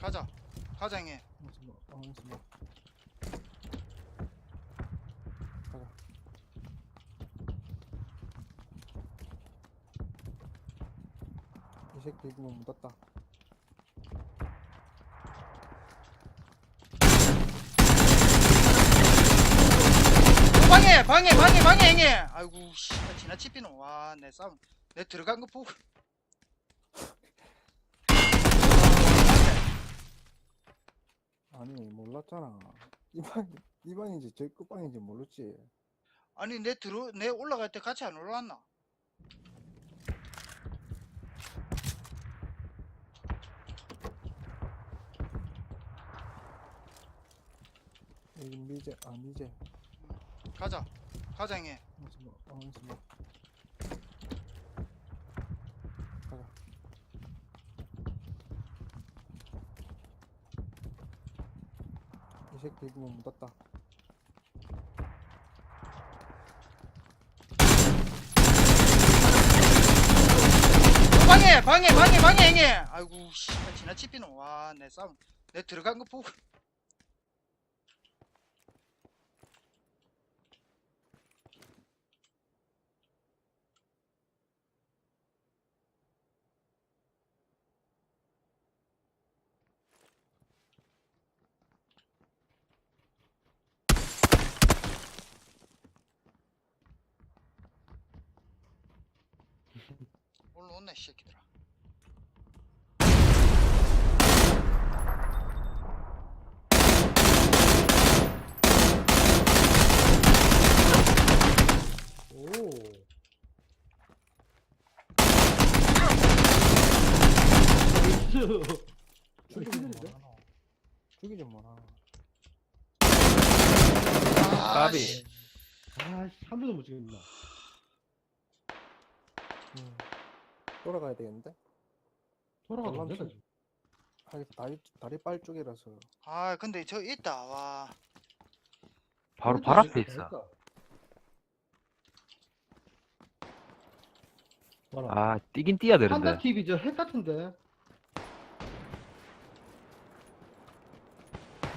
가자. 가자 형님. 뭐, 어. 가자. 이 새끼 이거 뭐 묻었다. 어, 방해 방해 방해 방해 형님. 아이고 씨 지나치피노. 와내 싸움. 내 들어간 거 보고. 아니 몰랐잖아. 이방 이방인지 저희 끝방인지 모르지. 아니 내 들어 내 올라갈 때 같이 안 올라왔나? 여기 미제 아 미제 가자. 가자 형님. 어, 무슨 뭐. 가자. 이 새끼 뭐 묻었다. 어, 방해 방해 방해 방해 형님. 아이고 씨 지나치피노. 와내 싸움. 내 들어간 거 보고. 올라온네 이 새끼들아. 오. 죽이 좀 많아. 죽이 좀 많아. 아. 씨. 아씨 한 번도 못 찍었나 음. 돌아가야 되겠는데? 돌아가도 안 되나 아, 다리 다리 빨 쪽이라서. 아 근데 저 있다. 와. 바로 발 앞에 있어. 봐라 아, 뛰긴 뛰어야 한다 되는데. TV 저핵 같은데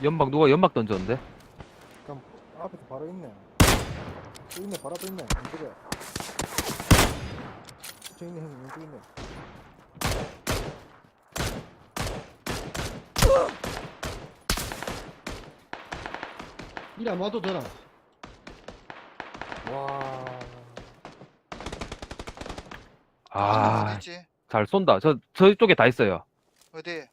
연막, 누가 연막 던졌는데? 그럼 앞에도 바로 있네. 또 있네, 바로 앞에 있네. 왼쪽에. 저 있네, 형님, 왼쪽에 있네. 이리 안 와도 되나 와. 아, 어디지? 잘 쏜다. 저, 저 쪽에 다 있어요. 어디?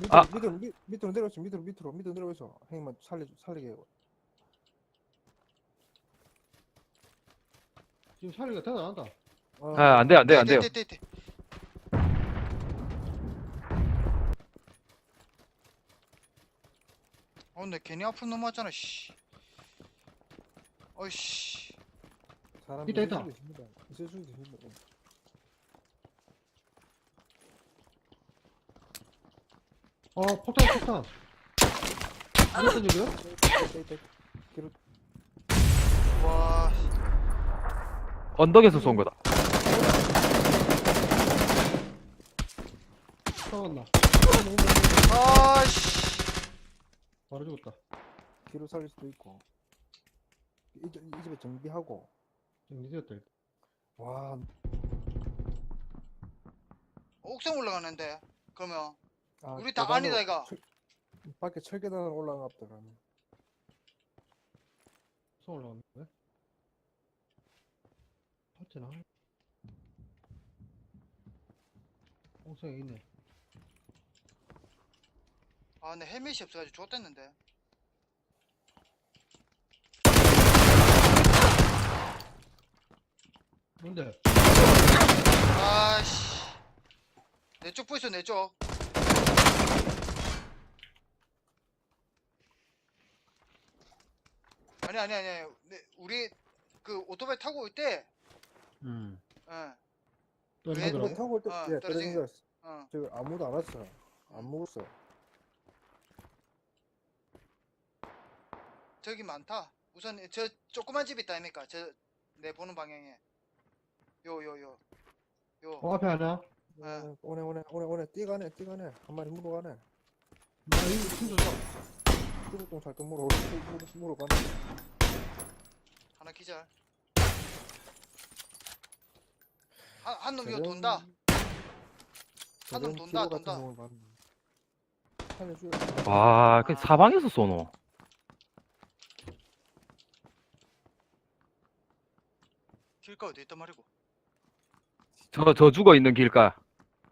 밑으로, 아. 밑으로, 밑, 밑으로 내려오세요. 밑으로, 밑으로, 밑으로 내려오세요. 형님만 살려, 살리게. 해요. 지금 살리가 대단 안 한다 어, 아, 안 돼요, 안 돼요, 안 돼요. 떼. 어, 근데 괜히 앞으로 넘어왔잖아, 씨. 어이씨. 사람 있다. 있을 수도 있습니다. 어 폭탄 폭탄? 있다, 있다, 있다. 뒤로, 와. 언덕에서 쏜 거다. 싸웠나 아씨. 바로 죽었다 뒤로 살릴 수도 있고. 이, 집- 이 집에 정비하고. 지금 늦었다 일단. 와, 옥상 올라가는데. 그러면 아, 우리 다 계단으로 아니다, 이거. 철- 밖에 철계단으로 올라가 보다 그러면. 손 올라갔네 파트나 옥상에 있네 아, 근데 헬멧이 없어가지고 좋댔는데. 뭔데? 아씨. 내쪽 보이소, 내 쪽. 아니, 아니, 아니. 아니. 내- 우리 그 오토바이 타고 올 때, 음. 어, 또 왜? 하더라고? 이거 타고 올 때, 아, 예, 떨어진 떨어진. 어. 저 아무도 안 왔어. 안 먹었어. 저기 많다. 우선 저 조그만 집 있다 아닙니까? 저 내 보는 방향에. 요 요 요. 요. 어 앞에 하나 어, 오네 오네 오네 오네 뛰가네 뛰가네 한 마리 물어가네. 나 이거 진짜 좋아. 수국동 잘똥으로 수국으로 가네. 하나 기절. 한한놈 이거 돈다. 한놈 돈다 돈다. 와, 그 사방에서 쏘노. 길가 어디 있단 말이고. 저, 저 죽어 있는 길가.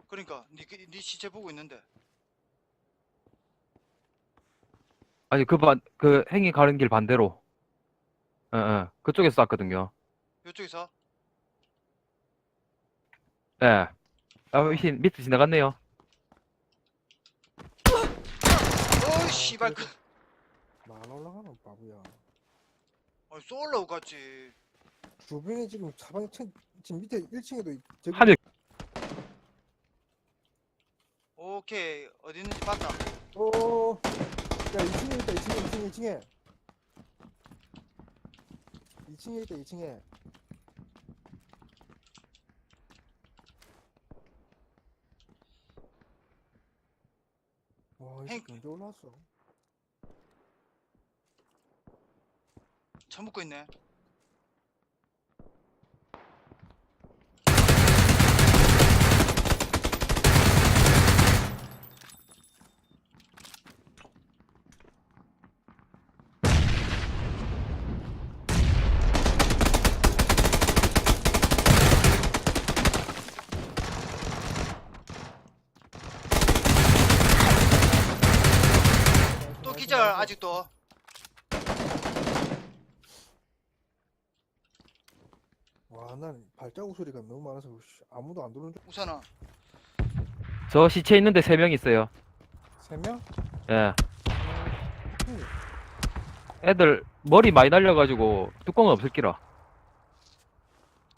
그러니까 니, 그- 니 시체 보고 있는데. 아니, 그 반, 그 행이 가는 길 반대로. 예, 예. 그쪽에서 쐈거든요. 이쪽에서 예. 아, 흰, 밑에 지나갔네요. 어이 씨발 그안 올라가는 바보야. 아, 쏠라고 갔지. 주변에 지금 사방에 층, 지금 밑에 1층에도 저기 하늘, 오케이 어디 있는지 봤다. 어. 야 2층에 있다 2층에 2층에 2층에 2층에 있다 2층에 와 이거 행- 언제 올라왔어 처먹고 있네. 또 기절 아직도. 와난 발자국 소리가 너무 많아서 씨, 아무도 안 들어오는 줄 우선은 저 시체 있는데 세 명 있어요. 3명? 예. 애들 머리 많이 날려가지고 뚜껑은 없을 기라.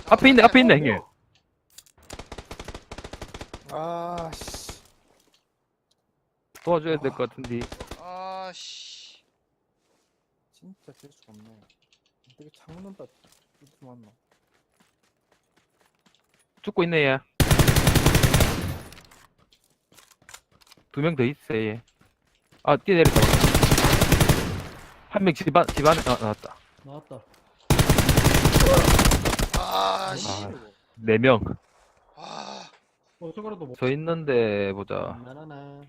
앞에 있네, 앞에 있네, 형님. 아 씨 도와줘야 될 것 같은데. 아씨. 진짜 될 수가 없네 어떻게 창문다 이렇게 많나 죽고 있네, 얘. 두 명 더 있어, 얘. 아, 뛰어내렸다. 한명 집안, 집안에, 아, 나왔다. 나왔다. 아씨. 아. 네 명. 와. 어, 저거라도 뭐. 저 있는데, 보자. 나나나.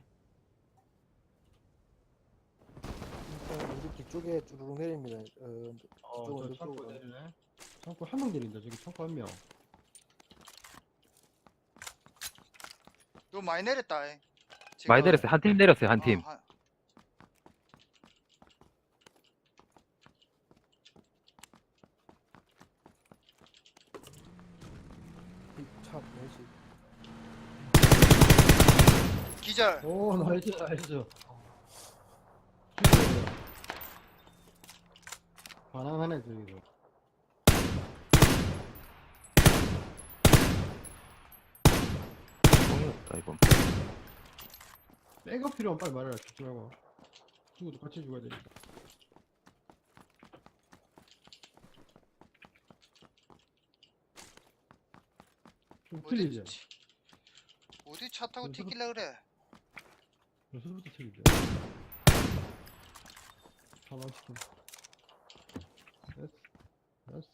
뒤쪽에 쭈르륵 내립니다 어, 어, 저쪽은 저 창고 저쪽으로. 내리네. 창고 한 명 내린다. 저기 창고 한 명. 이거 많이 내렸다. 이. 지금. 많이 내렸어요. 한 팀 내렸어요, 한 팀. 어, 한- 기절. 오, 나이스, 나이스. 반항하네, 저기도. 똥이었다, 이번. 백업 필요하면 빨리 말해라, 죽지 말고. 죽어도 같이 죽어야 돼. 좀 틀리지? 어디, 어디 차 타고 그래서- 튀길라 그래? 여기서부터 틀리지? 사망시킨. 됐어. 됐어.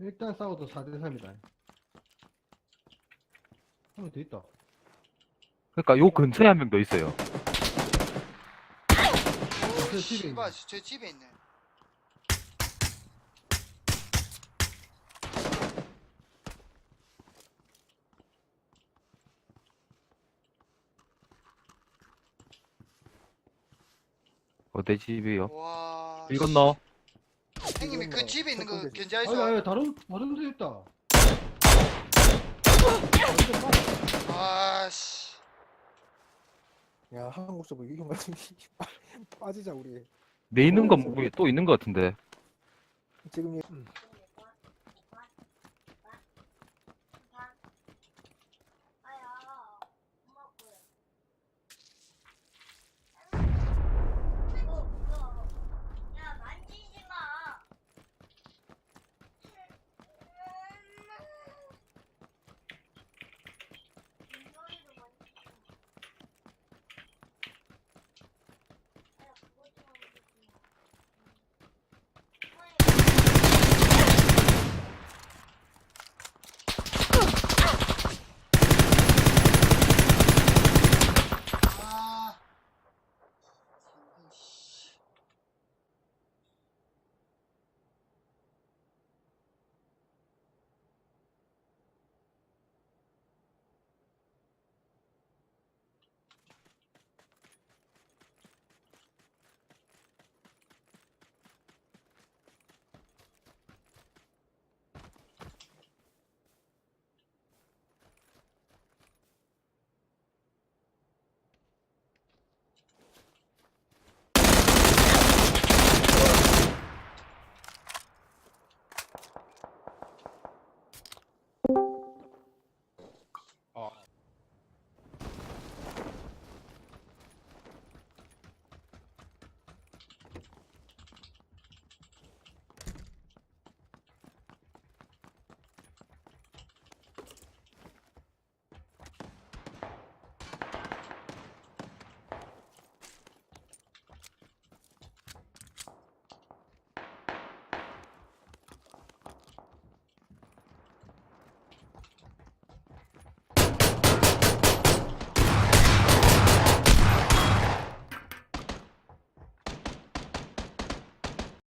일단 싸워도 4대3이다. 한 명 더 있다. 그러니까 요 근처에 한 명 더 있어요. 집에. 씨발, 저 집에 있네. 어디 집이요? 와. 이건 너? 형님이 그뭐 집에 있는 거첫 번째 집. 아니. 아니, 다른, 다른 데 있다. 아씨. 야 한국 서버 이긴 거 빠지자 우리 내 있는 건 또 있는 것 같은데. 지금 이-